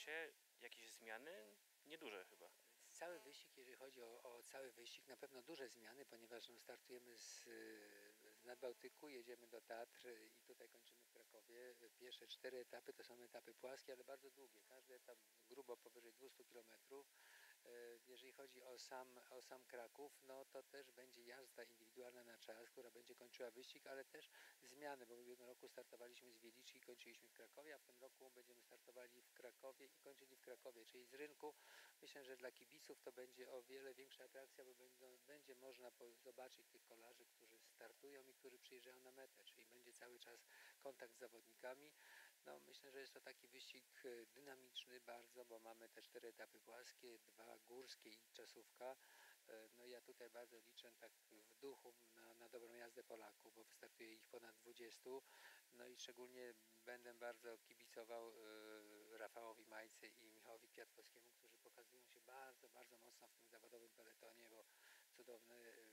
czasie jakieś zmiany? Nieduże chyba. Cały wyścig, jeżeli chodzi o, o cały wyścig, na pewno duże zmiany, ponieważ no, startujemy z, z Nadbałtyku, jedziemy do Tatr i tutaj kończymy w Krakowie. Pierwsze cztery etapy to są etapy płaskie, ale bardzo długie. Każdy etap grubo powyżej 200 km. Jeżeli chodzi o sam, o sam Kraków, no to też będzie jazda indywidualna na czas, która będzie kończyła wyścig, ale też zmiany, bo w ubiegłym roku startowaliśmy z Wieliczy i kończyliśmy w Krakowie, a w tym roku będziemy startowali w Krakowie i kończyli w Krakowie, czyli z rynku Myślę, że dla kibiców to będzie o wiele większa atrakcja, bo będą, będzie można zobaczyć tych kolarzy, którzy startują i którzy przyjeżdżają na metę, czyli będzie cały czas kontakt z zawodnikami. No, myślę, że jest to taki wyścig e, dynamiczny bardzo, bo mamy te cztery etapy płaskie, dwa górskie i czasówka. E, No ja tutaj bardzo liczę tak w duchu na, na dobrą jazdę Polaków, bo wystartuje ich ponad 20. No i szczególnie będę bardzo kibicował e, Rafałowi Majce i Michałowi Kwiatkowskiemu, którzy pokazują się bardzo, bardzo mocno w tym zawodowym peletonie, bo cudowny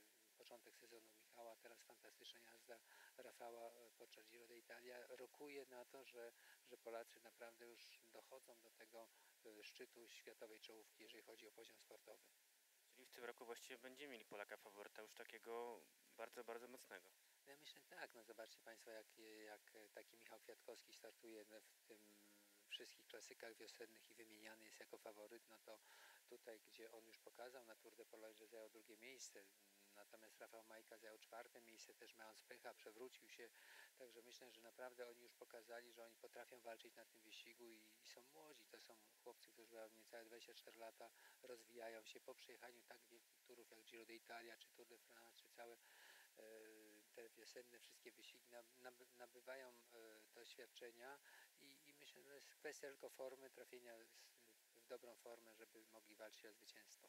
początek sezonu Michała, teraz fantastyczna jazda Rafała e, podczas Giro d'Italia rokuje na to, że, że Polacy naprawdę już dochodzą do tego e, szczytu światowej czołówki, jeżeli chodzi o poziom sportowy. Czyli w tym roku właściwie będziemy mieli Polaka faworyta już takiego bardzo, bardzo mocnego. No ja myślę tak, no zobaczcie Państwo jak, jak taki Michał Kwiatkowski startuje w tym wszystkich klasykach wiosennych i wymieniany jest jako faworyt, no to tutaj gdzie on już pokazał na Tour de Pologne, że zajął drugie miejsce, natomiast Rafał Majka zajął czwarte miejsce, też mając pecha, przewrócił się, także myślę, że naprawdę oni już pokazali, że oni potrafią walczyć na tym wyścigu i, i są młodzi, to są chłopcy, którzy mają niecałe 24 lata, rozwijają się. Po przejechaniu tak wielkich turów jak Giro d'Italia, czy Tour de France, czy całe e, te wiosenne wszystkie wyścigi nab- naby- nabywają e, doświadczenia. I, i myślę, że jest kwestia tylko formy, trafienia w dobrą formę, żeby mogli walczyć o zwycięstwo.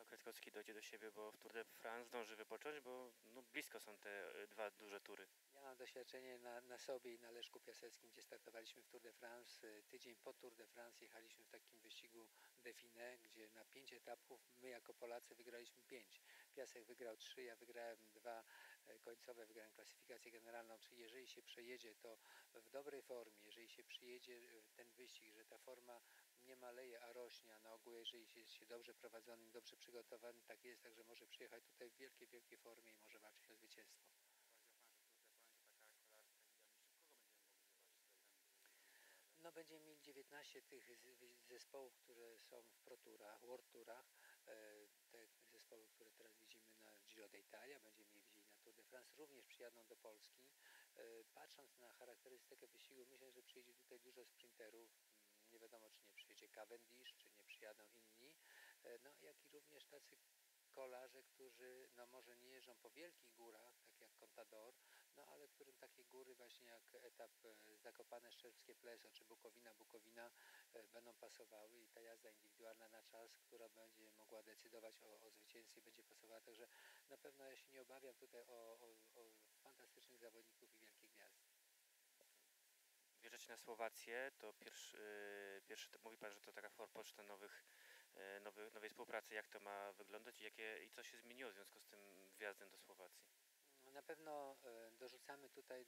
Michał Kwiatkowski dojdzie do siebie, bo w Tour de France zdąży wypocząć, bo no, blisko są te y, dwa duże tury. Ja mam doświadczenie na, na sobie i na Leszku Piaseckim, gdzie startowaliśmy w Tour de France. E, Tydzień po Tour de France jechaliśmy w takim wyścigu Define, gdzie na pięć etapów my jako Polacy wygraliśmy pięć. Piasek wygrał trzy, ja wygrałem dwa e, końcowe, wygrałem klasyfikację generalną. Czyli jeżeli się przejedzie to w dobrej formie, jeżeli się przyjedzie ten wyścig, że ta forma nie maleje, a rośnie, a na ogół jeżeli jest się dobrze prowadzonym, dobrze przygotowanym, tak jest, także może przyjechać tutaj w wielkiej, wielkiej formie i może walczyć o zwycięstwo. No będziemy mieli 19 tych zespołów, które są w Pro Tourach, World Tourach. E, Te zespoły, które teraz widzimy na Giro d'Italia, będziemy je widzieli na Tour de France, również przyjadą do Polski. E, Patrząc na charakterystykę wyścigu, myślę, że przyjdzie tutaj dużo sprinterów. Nie wiadomo, czy nie przyjedzie Cavendish, czy nie przyjadą inni. E, No jak i również tacy kolarze, którzy no może nie jeżdżą po wielkich górach, tak jak Contador, no ale którym takie góry właśnie jak etap e, Zakopane Szczerbskie Pleso czy Bukowina Bukowina e, będą pasowały i ta jazda indywidualna na czas, która będzie mogła decydować o, o zwycięstwie będzie pasowała, także na pewno ja się nie obawiam tutaj o, o, o fantastycznych zawodników i. Na Słowację, to pierwszy, y, pierwszy mówi Pan, że to taka forpoczta nowych, y, nowych, nowej współpracy. Jak to ma wyglądać i, jakie, i co się zmieniło w związku z tym wjazdem do Słowacji? Na pewno e, dorzucamy tutaj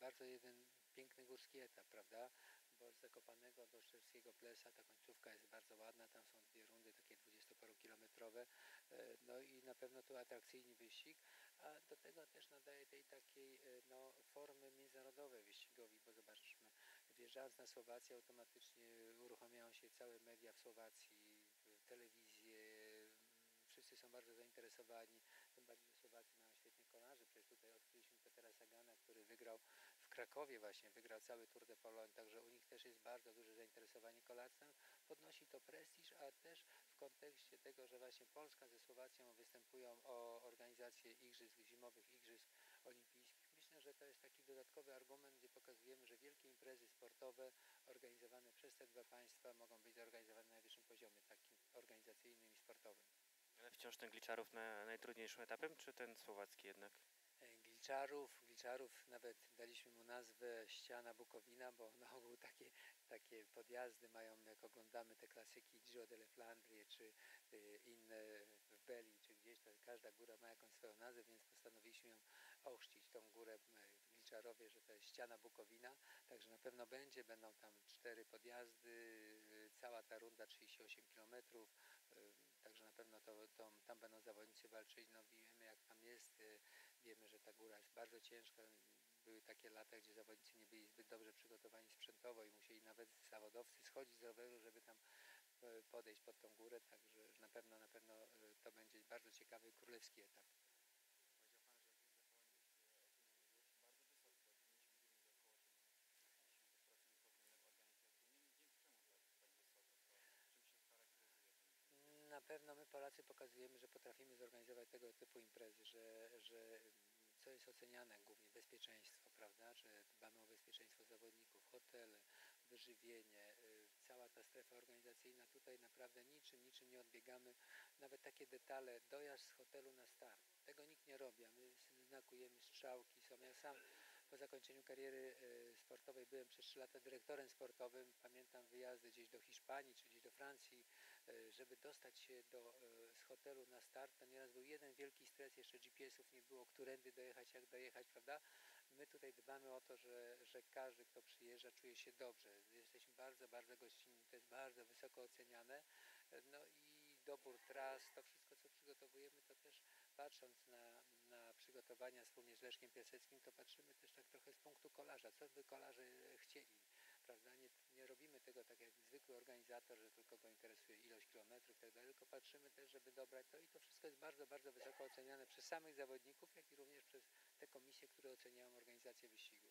bardzo jeden piękny górski etap, prawda? Bo z Zakopanego do Szczerskiego Plesa ta końcówka jest bardzo ładna, tam są dwie rundy takie dwudziestoparokilometrowe, no i na pewno to atrakcyjny wyścig, a do tego też nadaje tej takiej no, formy międzynarodowej wyścigowi, bo zobaczmy, wjeżdżając na Słowację automatycznie uruchamiają się całe media w Słowacji, w telewizję, wszyscy są bardzo zainteresowani, tym bardziej, że Słowacy mają świetnych kolarzy. Przecież tutaj odkryliśmy Petera Sagana, który wygrał w Krakowie właśnie, wygrał cały Tour de Pologne, także u nich też jest bardzo duże zainteresowanie kolarstwem. Podnosi to prestiż, a też w kontekście tego, że właśnie Polska ze Słowacją występują o organizację igrzysk, zimowych igrzysk olimpijskich. Że to jest taki dodatkowy argument, gdzie pokazujemy, że wielkie imprezy sportowe organizowane przez te dwa państwa mogą być zorganizowane na najwyższym poziomie, takim organizacyjnym i sportowym. Ale wciąż ten Gliczarów na najtrudniejszym etapem, czy ten słowacki jednak? E, Gliczarów, Gliczarów nawet daliśmy mu nazwę ściana Bukowina, bo na ogół takie, takie podjazdy mają, jak oglądamy te klasyki Giro delle Flandrie, czy y, inne w Belii, czy gdzieś, to każda góra ma jakąś swoją nazwę, więc postanowiliśmy ją ochrzcić, tą górę e, w Gliczarowie, że to jest ściana Bukowina, także na pewno będzie, będą tam cztery podjazdy, y, cała ta runda 38 km, także na pewno to, to, tam będą zawodnicy walczyć. No wiemy jak tam jest, y, wiemy, że ta góra jest bardzo ciężka. Były takie lata, gdzie zawodnicy nie byli zbyt dobrze przygotowani sprzętowo i musieli nawet zawodowcy schodzić z roweru, żeby tam podejść pod tą górę, także na pewno, na pewno to będzie bardzo ciekawy królewski etap. Powiedział Pan, że tych zawodnik oceniamy już bardzo wysoko, bo 99 około 90% powinien organizacyjnie. Dzięki czemu tak, tak wysoko? To czym się charakteryzuje ten Na pewno my Polacy pokazujemy, że potrafimy zorganizować tego typu imprezy, że, że co jest oceniane głównie bezpieczeństwo, prawda, że dbamy o bezpieczeństwo zawodników, hotele, wyżywienie, y, cała ta strefa organizacyjna, tutaj naprawdę niczym, niczym nie odbiegamy, nawet takie detale, dojazd z hotelu na start, tego nikt nie robi, a my znakujemy strzałki, są, ja sam po zakończeniu kariery y, sportowej byłem przez 3 lata dyrektorem sportowym, pamiętam wyjazdy gdzieś do Hiszpanii czy gdzieś do Francji, żeby dostać się do, y, z hotelu na start, to nieraz był jeden wielki stres, jeszcze GPS-ów nie było, którędy dojechać, jak dojechać, prawda? My tutaj dbamy o to, że, że każdy, kto przyjeżdża, czuje się dobrze. Jesteśmy bardzo, bardzo gościnni, to jest bardzo wysoko oceniane. No i dobór tras, to wszystko, co przygotowujemy, to też patrząc na, na przygotowania wspólnie z Leszkiem Piaseckim, to patrzymy też tak trochę z punktu kolarza, co by kolarze chcieli, prawda? Nie, nie robimy tego tak jak zwykły organizator, że tylko go interesuje ilość kilometrów i tak tylko patrzymy też, żeby dobrać to i to wszystko jest bardzo, bardzo wysoko oceniane przez samych zawodników, jak i również przez te komisje, które oceniają organizację wyścigu.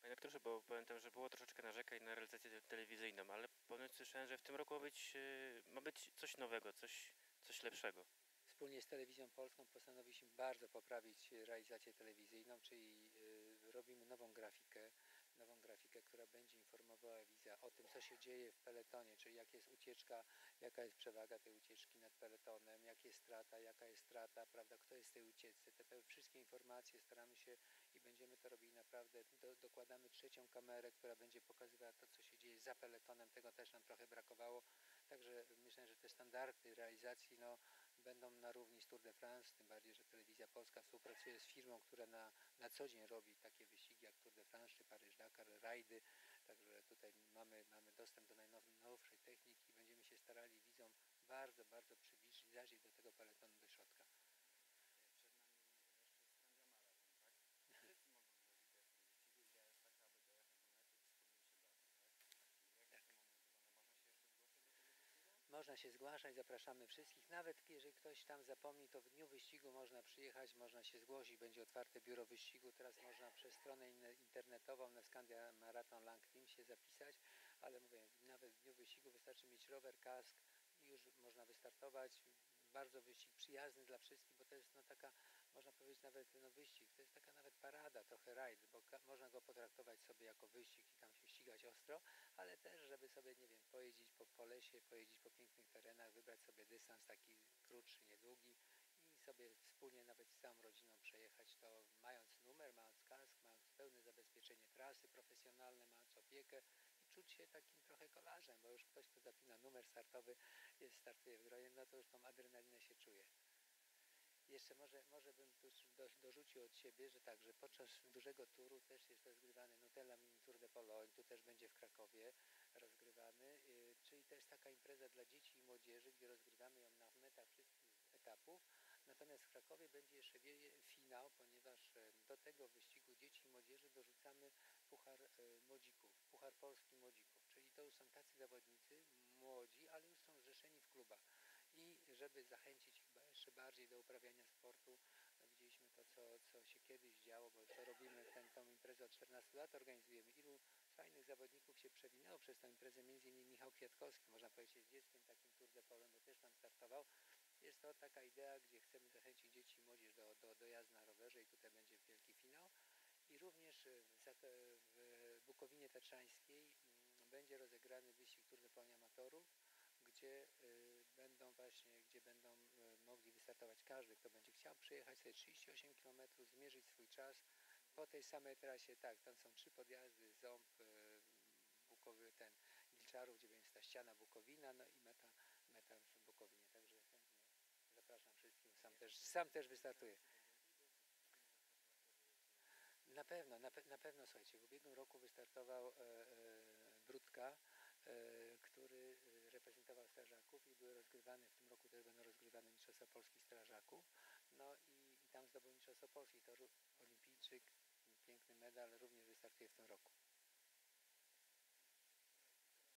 Panie doktorze, bo pamiętam, że było troszeczkę narzekań na realizację te- telewizyjną, ale ponoć słyszałem, że w tym roku ma być, y, ma być coś nowego, coś, coś lepszego. Wspólnie z Telewizją Polską postanowiliśmy bardzo poprawić realizację telewizyjną, czyli y, robimy nową grafikę, nową grafikę, która będzie informowała widza o tym, co się dzieje w peletonie, czyli jak jest ucieczka, jaka jest przewaga tej ucieczki nad peletonem, jak jest strata, jaka jest strata, prawda, kto jest w tej ucieczce. Te wszystkie informacje staramy się i będziemy to robili naprawdę. Do, dokładamy trzecią kamerę, która będzie pokazywała to, co się dzieje za peletonem. Tego też nam trochę brakowało. Także myślę, że te standardy realizacji no, będą na równi z Tour de France, tym bardziej, że Telewizja Polska współpracuje z firmą, która na, na co dzień robi takie wyścigi jak Tour de France czy Paryż-Dakar, rajdy, także tutaj mamy, mamy dostęp do najnowszej techniki, będziemy się starali widzom bardzo, bardzo przybliżyć, zajrzeć do tego peletonu do środka. Przed nami jeszcze Skandia Maraton, tak? Wszyscy mogą włożyć w tym wyścigu. Idea jest taka, aby dojechać do mety i wspólnie się bawić, tak? Jak to moment wygląda? Można się jeszcze zgłosić do tego wyścigu? Można się zgłaszać, zapraszamy wszystkich. Nawet jeżeli ktoś tam zapomni, to w dniu wyścigu można przyjechać, można się zgłosić, będzie otwarte biuro wyścigu. Teraz można przez stronę internetową na Skandia Marathon Lang Team się zapisać, ale mówię, nawet w dniu wyścigu wystarczy mieć rower, kask i już można wystartować. Bardzo wyścig przyjazny dla wszystkich, bo to jest no taka, można powiedzieć nawet no wyścig, to jest taka nawet parada, trochę rajd, bo można go potraktować sobie jako wyścig i tam się ścigać ostro, ale też, żeby sobie, nie wiem, pojeździć po, po lesie, pojeździć po pięknych terenach, wybrać sobie dystans taki krótszy, niedługi i sobie wspólnie nawet z całą rodziną przejechać to, mając numer, mając kask, mając pełne zabezpieczenie trasy profesjonalne, mając opiekę czuć się takim trochę kolarzem, bo już ktoś, kto zapina numer startowy, jest, startuje w gronie, no to już tą adrenalinę się czuje. Jeszcze może, może bym tu do, dorzucił od siebie, że tak, że podczas dużego turu też jest rozgrywany Nutella Mini Tour de Pologne, tu też będzie w Krakowie rozgrywany, y, czyli jest taka impreza dla dzieci i młodzieży, gdzie rozgrywamy ją na metach wszystkich etapów. Natomiast w Krakowie będzie jeszcze finał, ponieważ do tego wyścigu dzieci i młodzieży dorzucamy Puchar e, Młodzików, Puchar Polski Młodzików, czyli to już są tacy zawodnicy młodzi, ale już są zrzeszeni w klubach. I żeby zachęcić ich ba- jeszcze bardziej do uprawiania sportu, no, widzieliśmy to, co, co się kiedyś działo, bo to robimy tę tą imprezę od 14 lat, organizujemy. Ilu fajnych zawodników się przewinęło przez tę imprezę, między innymi Michał Kwiatkowski, można powiedzieć, jest dzieckiem takim Tour de Pole, bo też tam startował. Jest to taka idea, gdzie chcemy zachęcić dzieci i młodzież do, do, do jazdy na rowerze i tutaj będzie wielki finał. I również w, w Bukowinie Tatrzańskiej będzie rozegrany wyścig Tour de Pologne Amatorów, gdzie y, będą właśnie, gdzie będą y, mogli wystartować każdy, kto będzie chciał przyjechać sobie 38 km, zmierzyć swój czas. Po tej samej trasie, tak, tam są trzy podjazdy, Ząb, y, Bukowy, ten Gilczarów, gdzie będzie ta ściana Bukowina, no i meta, meta w Bukowinie, także chętnie zapraszam wszystkich, sam też, sam też wystartuję. Na pewno, na, pe- na pewno, słuchajcie, w ubiegłym roku wystartował e, e, Brudka, e, który e, reprezentował strażaków i były rozgrywane, w tym roku też będą rozgrywane Mistrzostwa Polski Strażaków. No i, i tam zdobył Mistrzostwo Polski. To olimpijczyk, piękny medal, również wystartuje w tym roku.